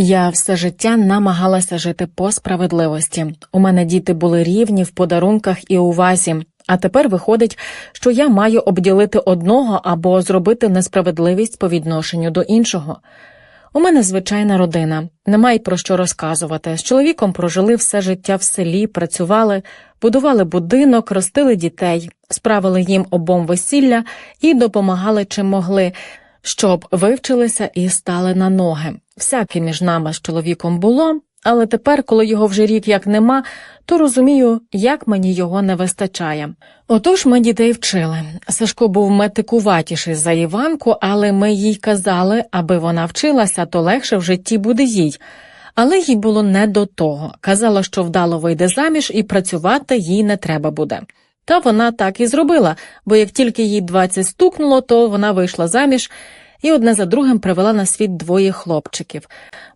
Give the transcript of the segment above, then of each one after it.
Я все життя намагалася жити по справедливості. У мене діти були рівні в подарунках і увазі. А тепер виходить, що я маю обділити одного або зробити несправедливість по відношенню до іншого. У мене звичайна родина, немає про що розказувати. З чоловіком прожили все життя в селі, працювали, будували будинок, ростили дітей, справили їм обом весілля і допомагали чим могли, щоб вивчилися і стали на ноги. Всяке між нами з чоловіком було, але тепер, коли його вже рік як нема, то розумію, як мені його не вистачає. Отож ми дітей вчили. Сашко був метикуватіший за Іванку, але ми їй казали, аби вона вчилася, то легше в житті буде їй. Але їй було не до того. Казала, що вдало вийде заміж і працювати їй не треба буде. Та вона так і зробила, бо як тільки їй 20 стукнуло, то вона вийшла заміж і одне за другим привела на світ двоє хлопчиків.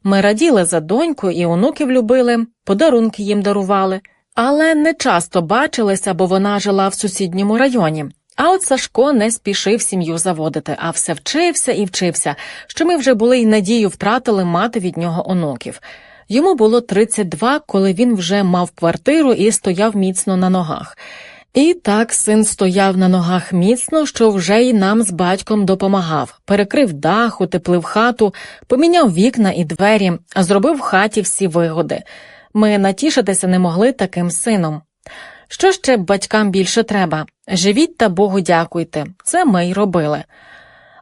Ми раділи за доньку і онуків любили, подарунки їм дарували, але не часто бачилися, бо вона жила в сусідньому районі. А от Сашко не спішив сім'ю заводити, а все вчився і вчився, що ми вже були й надію втратили мати від нього онуків. Йому було 32, коли він вже мав квартиру і стояв міцно на ногах. І так син стояв на ногах міцно, що вже й нам з батьком допомагав, перекрив дах, утеплив хату, поміняв вікна і двері, а зробив в хаті всі вигоди. Ми натішитися не могли таким сином. Що ще батькам більше треба? Живіть та Богу дякуйте. Це ми й робили.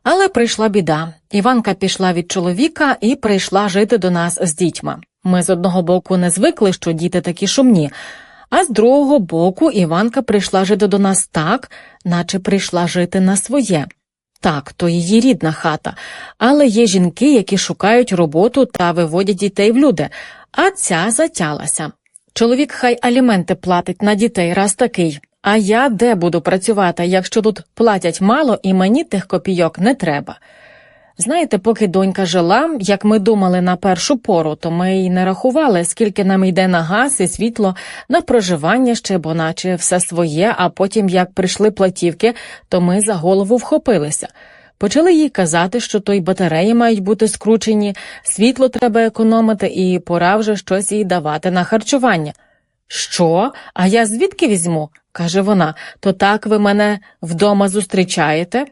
Але прийшла біда. Іванка пішла від чоловіка і прийшла жити до нас з дітьми. Ми з одного боку не звикли, що діти такі шумні, а з другого боку Іванка прийшла жити до нас так, наче прийшла жити на своє. Так, то її рідна хата, але є жінки, які шукають роботу та виводять дітей в люди, а ця затялася. Чоловік хай аліменти платить на дітей раз такий. А я де буду працювати, якщо тут платять мало і мені тих копійок не треба. Знаєте, поки донька жила, як ми думали на першу пору, то ми й не рахували, скільки нам йде на газ і світло, на проживання ще, бо наче все своє, а потім, як прийшли платівки, то ми за голову вхопилися. Почали їй казати, що то й батареї мають бути скручені, світло треба економити, і пора вже щось їй давати на харчування. Що? А я звідки візьму? каже вона, то так ви мене вдома зустрічаєте?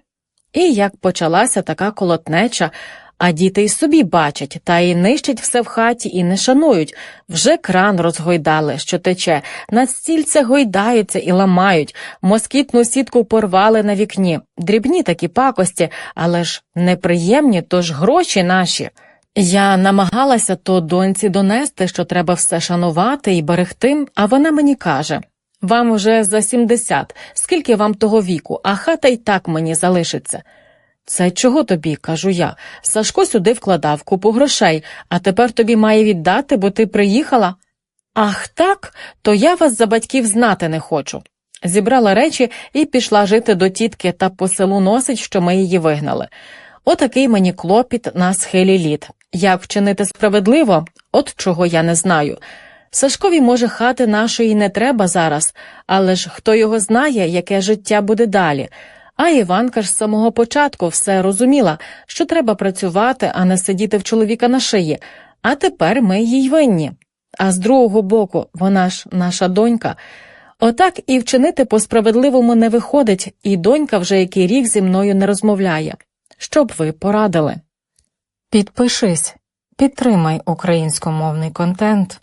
І як почалася така колотнеча, а діти й собі бачать, та й нищать все в хаті і не шанують. Вже кран розгойдали, що тече, на стільце гойдаються і ламають, москітну сітку порвали на вікні. Дрібні такі пакості, але ж неприємні, тож гроші наші. Я намагалася то доньці донести, що треба все шанувати і берегти, а вона мені каже вам уже за сімдесят, скільки вам того віку, а хата й так мені залишиться. Це чого тобі, кажу я. Сашко сюди вкладав купу грошей, а тепер тобі має віддати, бо ти приїхала. Ах так, то я вас за батьків знати не хочу. Зібрала речі і пішла жити до тітки та по селу носить, що ми її вигнали. Отакий мені клопіт на схилі літ. Як вчинити справедливо, от чого я не знаю. Сашкові, може, хати нашої не треба зараз, але ж хто його знає, яке життя буде далі. А Іванка ж з самого початку все розуміла, що треба працювати, а не сидіти в чоловіка на шиї. А тепер ми їй винні. А з другого боку, вона ж наша донька. Отак і вчинити по справедливому не виходить, і донька вже який рік зі мною не розмовляє. Що б ви порадили? Підпишись, підтримай українськомовний контент.